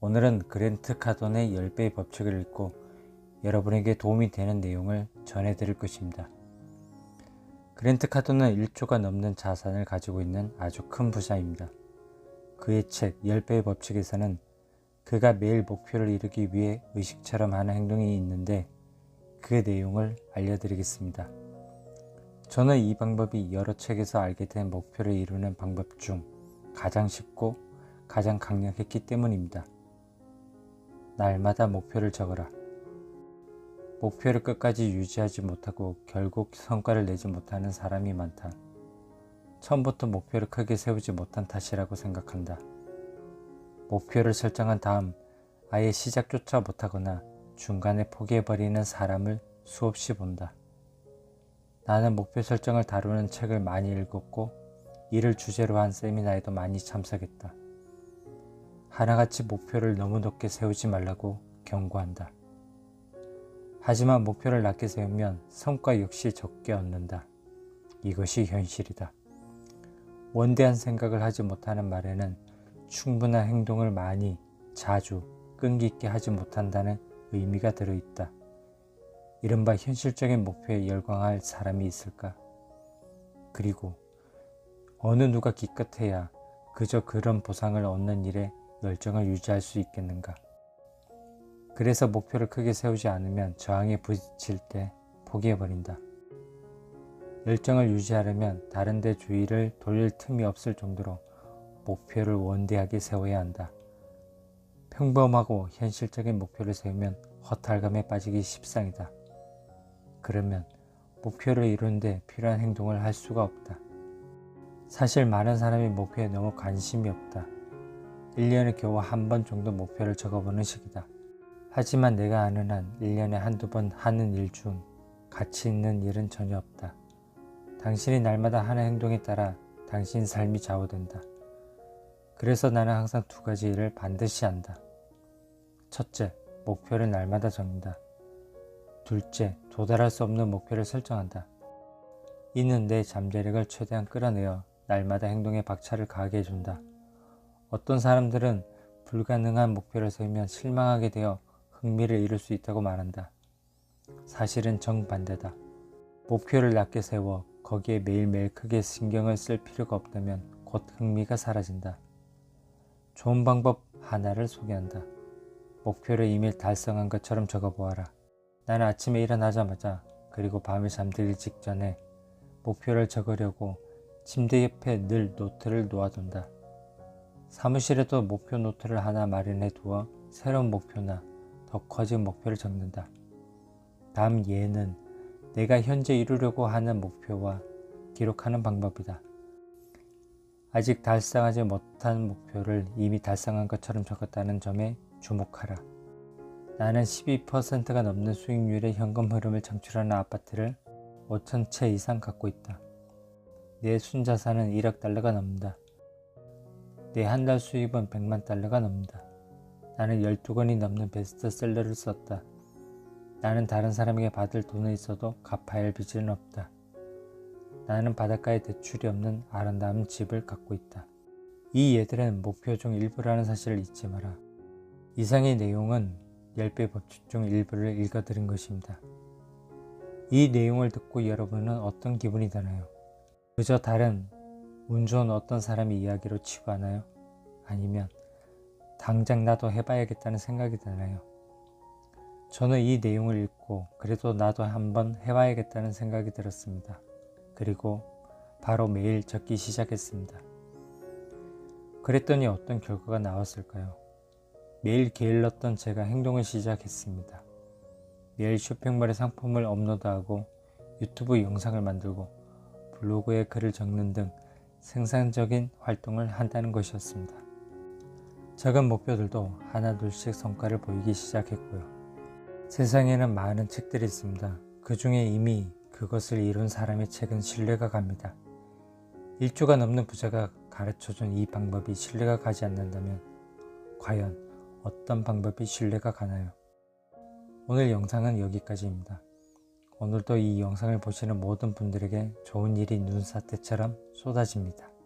오늘은 그랜트 카돈의 10배의 법칙을 읽고 여러분에게 도움이 되는 내용을 전해드릴 것입니다. 그랜트 카돈은 1조가 넘는 자산을 가지고 있는 아주 큰 부자입니다. 그의 책 10배의 법칙에서는 그가 매일 목표를 이루기 위해 의식처럼 하는 행동이 있는데 그 내용을 알려드리겠습니다. 저는 이 방법이 여러 책에서 알게 된 목표를 이루는 방법 중 가장 쉽고 가장 강력했기 때문입니다. 날마다 목표를 적어라. 목표를 끝까지 유지하지 못하고 결국 성과를 내지 못하는 사람이 많다. 처음부터 목표를 크게 세우지 못한 탓이라고 생각한다. 목표를 설정한 다음 아예 시작조차 못하거나 중간에 포기해버리는 사람을 수없이 본다. 나는 목표 설정을 다루는 책을 많이 읽었고 이를 주제로 한 세미나에도 많이 참석했다. 하나같이 목표를 너무 높게 세우지 말라고 경고한다. 하지만 목표를 낮게 세우면 성과 역시 적게 얻는다. 이것이 현실이다. 원대한 생각을 하지 못하는 말에는 충분한 행동을 많이, 자주, 끈기 있게 하지 못한다는 의미가 들어있다. 이른바 현실적인 목표에 열광할 사람이 있을까? 그리고 어느 누가 기껏해야 그저 그런 보상을 얻는 일에 열정을 유지할 수 있겠는가? 그래서 목표를 크게 세우지 않으면 저항에 부딪힐 때 포기해버린다. 열정을 유지하려면 다른 데 주의를 돌릴 틈이 없을 정도로 목표를 원대하게 세워야 한다. 평범하고 현실적인 목표를 세우면 허탈감에 빠지기 십상이다. 그러면 목표를 이루는데 필요한 행동을 할 수가 없다. 사실 많은 사람이 목표에 너무 관심이 없다. 1년에 겨우 한 번 정도 목표를 적어보는 식이다. 하지만 내가 아는 한 1년에 한두 번 하는 일 중 가치 있는 일은 전혀 없다. 당신이 날마다 하는 행동에 따라 당신 삶이 좌우된다. 그래서 나는 항상 두 가지 일을 반드시 한다. 첫째, 목표를 날마다 적는다. 둘째, 도달할 수 없는 목표를 설정한다. 이는 내 잠재력을 최대한 끌어내어 날마다 행동에 박차를 가하게 해준다. 어떤 사람들은 불가능한 목표를 세우면 실망하게 되어 흥미를 잃을 수 있다고 말한다. 사실은 정반대다. 목표를 낮게 세워 거기에 매일매일 크게 신경을 쓸 필요가 없다면 곧 흥미가 사라진다. 좋은 방법 하나를 소개한다. 목표를 이미 달성한 것처럼 적어보아라. 나는 아침에 일어나자마자 그리고 밤에 잠들기 직전에 목표를 적으려고 침대 옆에 늘 노트를 놓아둔다. 사무실에도 목표 노트를 하나 마련해 두어 새로운 목표나 더 커진 목표를 적는다. 다음 예는 내가 현재 이루려고 하는 목표와 기록하는 방법이다. 아직 달성하지 못한 목표를 이미 달성한 것처럼 적었다는 점에 주목하라. 나는 12%가 넘는 수익률의 현금 흐름을 창출하는 아파트를 5천 채 이상 갖고 있다. 내 순자산은 1억 달러가 넘는다. 내 한 달 수입은 100만 달러가 넘는다. 나는 12권이 넘는 베스트셀러를 썼다. 나는 다른 사람에게 받을 돈은 있어도 갚아야 할 빚은 없다. 나는 바닷가에 대출이 없는 아름다운 집을 갖고 있다. 이 예들은 목표 중 일부라는 사실을 잊지 마라. 이상의 내용은 10배 법칙 중 일부를 읽어드린 것입니다. 이 내용을 듣고 여러분은 어떤 기분이 드나요? 그저 다른 운 좋은 어떤 사람의 이야기로 치고 하나요? 아니면 당장 나도 해봐야겠다는 생각이 드나요? 저는 이 내용을 읽고 그래도 나도 한번 해봐야겠다는 생각이 들었습니다. 그리고 바로 매일 적기 시작했습니다. 그랬더니 어떤 결과가 나왔을까요? 매일 게을렀던 제가 행동을 시작했습니다. 매일 쇼핑몰에 상품을 업로드하고 유튜브 영상을 만들고 블로그에 글을 적는 등 생산적인 활동을 한다는 것이었습니다. 작은 목표들도 하나둘씩 성과를 보이기 시작했고요. 세상에는 많은 책들이 있습니다. 그 중에 이미 그것을 이룬 사람의 책은 신뢰가 갑니다. 1조가 넘는 부자가 가르쳐준 이 방법이 신뢰가 가지 않는다면 과연 어떤 방법이 신뢰가 가나요? 오늘 영상은 여기까지입니다. 오늘도 이 영상을 보시는 모든 분들에게 좋은 일이 눈사태처럼 쏟아집니다.